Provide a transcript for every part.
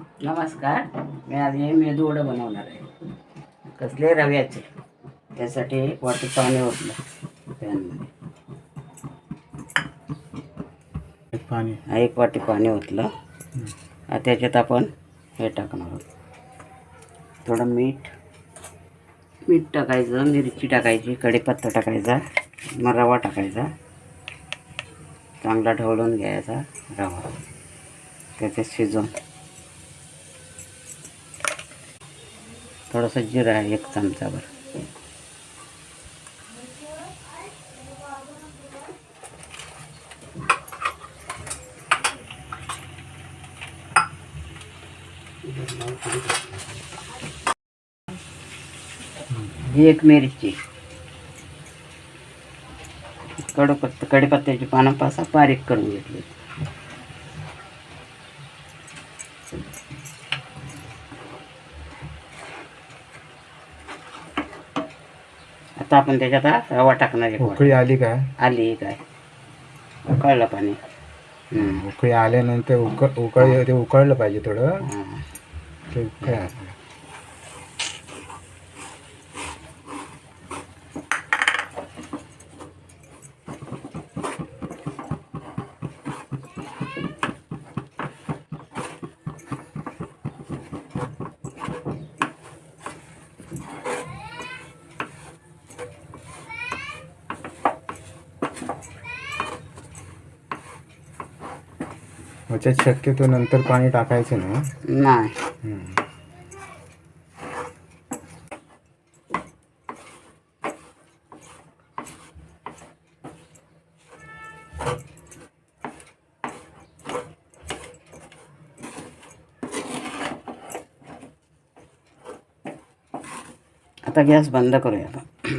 नमस्कार. मी आज हे मेदू वडं बनवणार आहे. कसले रव्याचे? त्यासाठी एक वाटी पाणी ओतलं. पॅनमध्ये एक पाणी. एक वाटी पाणी ओतलं. त्याच्यात आपण हे टाकणार आहोत. थोडं मीठ. मीठ टाकायचं मिरची टाकायची कढीपत्ता टाकायचा मग रवा टाकायचा. चांगला ढवळून घ्यायचा रवा. त्याच्यात शिजवून. थोडंसं जिरं आहे एक चमचाभर ही एक मिरची. कडपत्ता कडीपत्त्याची पानं पासा बारीक करून घेतली. आता आपण त्याच्यात हा रवा टाकणार आहे उकळी आली का आली काय उकळलं पाणी हम्म. उकळी आल्यानंतर उकळ उकळ ते उकळलं पाहिजे थोडं हां. ते उकळी आलं. ह्याच्यात शक्यतो नंतर पाणी टाकायचं ना नाही हम्म. आता गॅस बंद करूया आपण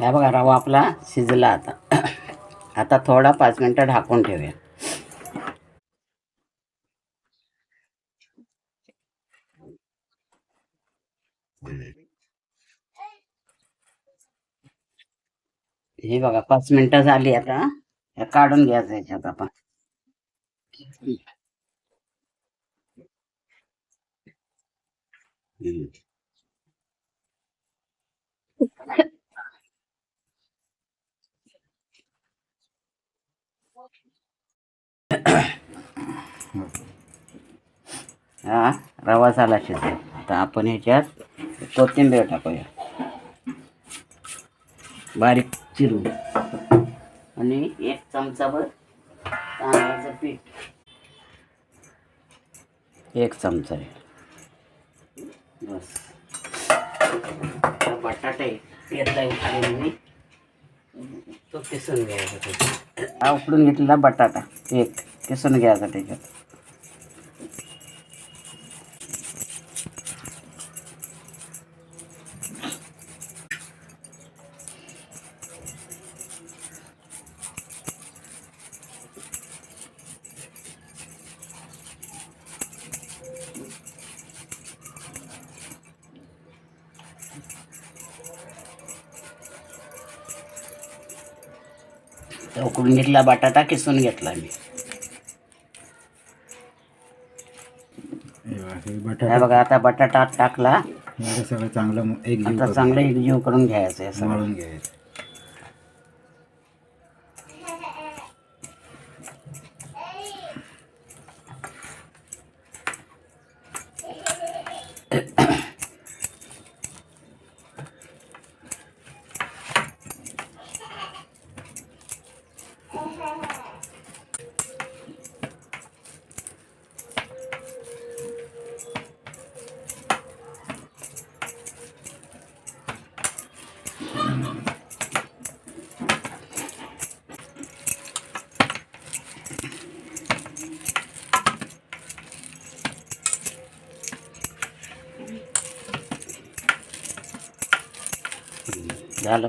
ह्या बघा रवा आपला शिजला आता. आता थोडा पाच मिनटं ढाकून ठेवूया. हे बघा पाच मिनिटं झाली आता. हे काढून घ्यायचं याच्यात आपण. हा रवा झाला शिजला. आता आपण ह्याच्यात कोथिंबीर टाकूया. बारीक चिरून. आणि एक चमचाभर तांदळाचं पीठ. एक चमचा. आहे बस. बटाटे घेतला उकडून. मी तो किसून घ्यायचा हा उकडून घेतलेला बटाटा एक किसून घ्यायचा त्याच्यात. उकडून घेतला बटाटा किसून घेतला मी. बघा, बटाटा. बघा आता बटाटा टाकला. सगळं चांगलं एक आता चांगलं एकजीव करून घ्यायचं आहे सगळं. घ्यायचं. झालं.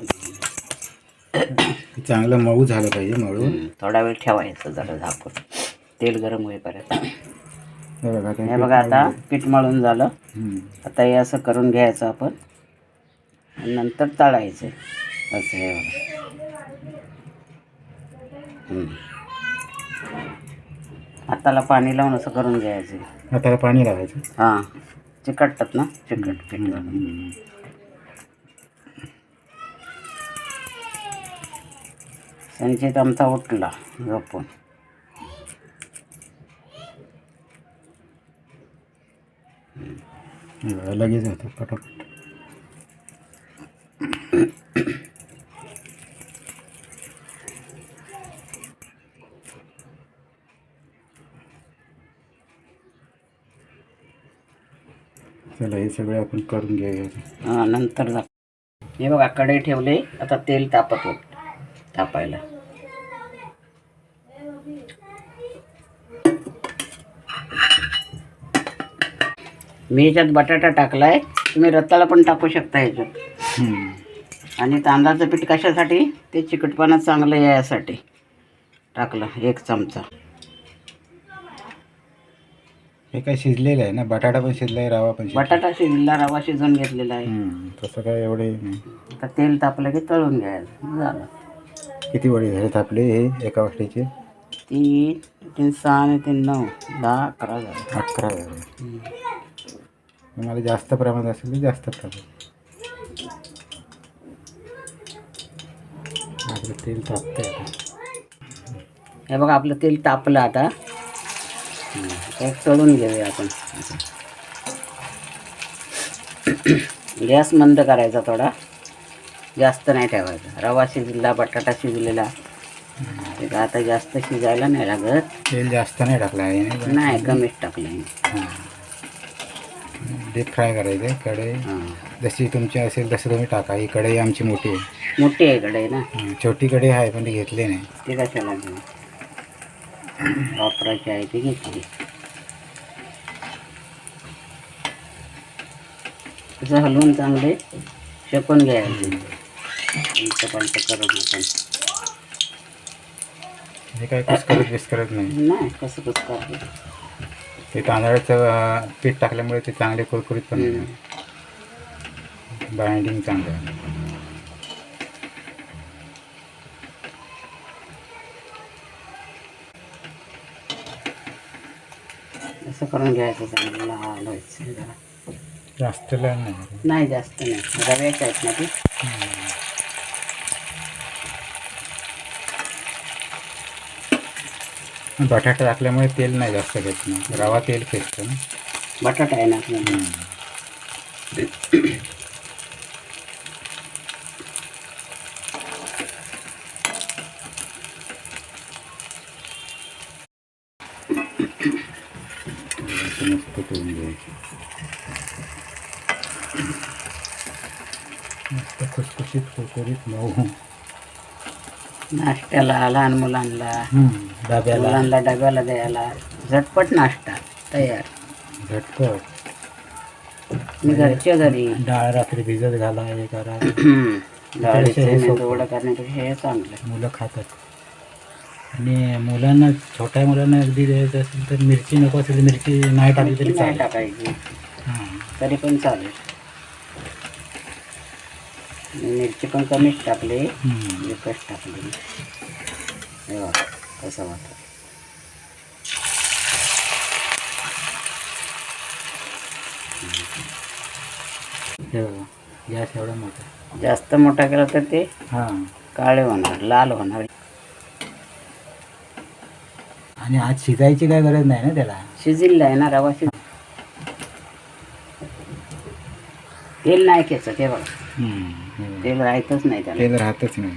चांगलं मऊ झालं पाहिजे मळून. हम्म, थोडा वेळ ठेवायचं जरा झाकून. तेल गरम होईपर्यंत. हे बघा हे आता पीठ मळून झालं. आता हे असं करून घ्यायचं आपण. नंतर तळायचं. असं हे बघा. हाताला पाणी लावून असं करून घ्यायचं. हाताला पाणी लावायचं? हां. चिकटतात ना? चिकट पीठ घालून. हम्म. संचित आमचा उठला झोपून. लगेच होतं पटापट. चला हे सगळे आपण करून घेऊया. हां नंतर हे बघा कढई ठेवले आता तेल तापत होत तापायला. मी ह्याच्यात बटाटा टाकलाय तुम्ही रताळा पण टाकू शकता ह्याच्यात. आणि तांदळाचं पीठ कशासाठी? ते चिकटपणा चांगलं यासाठी टाकलं एक चमचा. हे काय शिजलेलं आहे ना? बटाटा पण शिजलाय रवा पण. बटाटा शिजला रवा शिजवून घेतलेला आहे. हम्म. तसं काय एवढे नाही. आता तेल तापलं की तळून घ्यायचं. झालं. किती वडे झालेत आपले हे एका वाटीचे? तीन तीन सहा आणि तीन नऊ. दहा अकरा झाले. अकरा झाले. मला जास्त प्रमाणात असेल तर जास्त प्रमाणात आपलं तेल तापतंय आता. हे बघा आपलं तेल तापलं आता. एक तळून घेऊया आपण. गॅस मंद करायचा थोडा. जास्त नाही ठेवायचा. रवा शिजला बटाटा शिजलेला. आता जास्त शिजायला नाही लागत. तेल जास्त नाही टाकलं नाही कमीच टाकलं डीप फ्राय करायचं कढई. जशी तुमची असेल तसं तुम्ही टाका. ही कढई आमची मोठी आहे. मोठी आहे कडे ना? हं, छोटी कढई आहे पण ती घेतली नाही. ते कशाला घेऊ? वापरायची आहे ती घेतली. असं हलवून चांगले शेकून घ्यायचे पंच करून आपण. हे काय कुसकरत नाही. नाही कसं कसं करते ते तांदळाचं पीठ टाकल्यामुळे ते चांगले कुरकुरीत पण बाइंडिंग चांगलं आहे. असं करून घ्यायचं चांगलं जास्त नाही. जास्त नाही. रव्याच्या आहेत ना ती? बटाटा टाकल्यामुळे तेल नाही जास्त घेत ना. रवा तेल खेचतं ना. बटाटा आहे ना आपल्याला मस्त करून घ्यायचं. मस्त खुसखुशीत कुरकुरीत मऊ. नाश्त्याला लहान मुलांना डब्याला. मुलांना डब्याला द्यायला झटपट नाश्ता तयार. झटपट. मी घरच्या घरी. डाळ रात्री भिजत घाला हे करा. डाळीचे हे सोपं. मेंदू वडा करण्यापेक्षा हे चांगलं. मुलं खातात. आणि मुलांना छोट्या मुलांना अगदी द्यायचं असेल तर मिरची नको असेल तर मिरची नाही टाकली तरी नाही चालेल. टाकायची. हां. तरी पण चालेल. मिरची पण कमीच टाकली. एकच टाकली. बघा कसं वाटत. हे बघा गॅस एवढा मोठा. जास्त मोठा केला तर ते हां. काळे होणार लाल होणार. आणि आज शिजायची काय गरज नाही ना त्याला? शिजिल्ला आहे ना रवा शिज तेल नाही खेचत हे बघा. हम्म. तेल राहतच नाही त्याला. तेल राहतच नाही.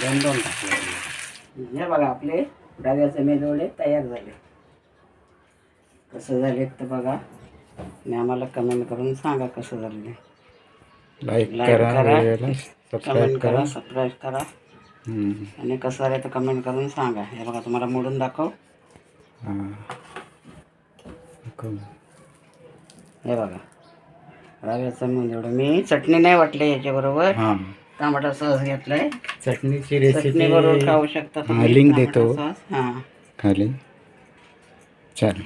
दोन दोन टाकले. हे बघा आपले रव्याचे मेदवडे तयार झाले. कसं झाले तर बघा. आणि आम्हाला कमेंट करून सांगा कसं झाले लाईक करा कमेंट करा करा. सबस्क्राईब करा. आणि कसं आलं तर कमेंट करून सांगा. हे बघा तुम्हाला मोडून दाखव. हां. बघा. रव्याचं म्हणजे मी चटणी नाही वाटली याच्याबरोबर. टमाटा सॉस घेतलाय. चटणीची चटणी बरोबर रेसिपी खाऊ शकता हा, लिंक टमाटा देतो. सॉस हां. खाली. चालेल.